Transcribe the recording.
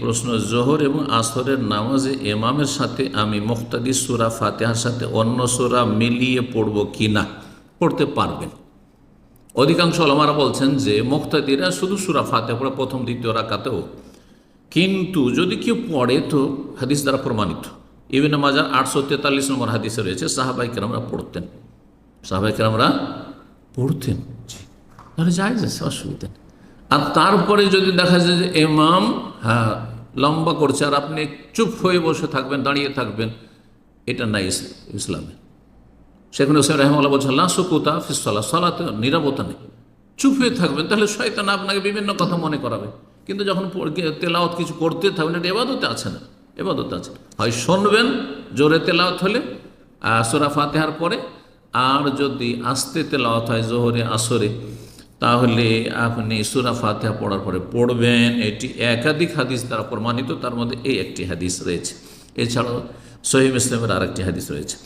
প্রশ্ন, জোহর এবং আসরের নামাজে এমামের সাথে আমি মুক্তাদি সুরা ফাতেহার সাথে অন্য সুরা মিলিয়ে পড়ব কি না পড়তে পারবেন। অধিকাংশ আলমারা বলছেন যে মুক্তাদিরা শুধু সুরা ফাতে পড়ে প্রথম, দ্বিতীয় রাকাতেও। কিন্তু যদি কেউ পড়ে তো হাদিস দ্বারা প্রমাণিত। ইবিন মাজার আটশো তেতাল্লিশ নম্বর হাদিসে রয়েছে সাহাবাই কেরামরা পড়তেন। সাহাবাই কেরামরা পড়তেন তাহলে যায় যাচ্ছে অসুবিধা আর তারপরে যদি দেখা যায় যে এমাম হ্যাঁ লম্বা করছে আর আপনি চুপ হয়ে বসে থাকবেন, দাঁড়িয়ে থাকবেন। এটা নাই ইস- ইসলামে। শেখ হোসেন রহমাল্লাহ বলছেন লাসুকুতা ফিসলা সলাতে নিরাপত্তা নেই। চুপ হয়ে থাকবেন, তাহলে শয়তান আপনাকে বিভিন্ন কথা মনে করাবে। কিন্তু যখন তেলাওত কিছু করতে থাকবেন, এটা এবাদতে আছে না, এবাদতে আছে। হয় শুনবেন, জোরে তেলাওত হলে সূরা ফাতেহার পরে, আর যদি আস্তে তেলাওয়াত হয়, জোহরে, আসরে তাহলে আপনি সুরা ফাতেহা পড়ার পরে পড়বেন। এটি একাধিক হাদিস দ্বারা প্রমাণিত, তার মধ্যে এই একটি হাদিস রয়েছে। এছাড়াও সহিম ইসলামের আরেকটি হাদিস রয়েছে।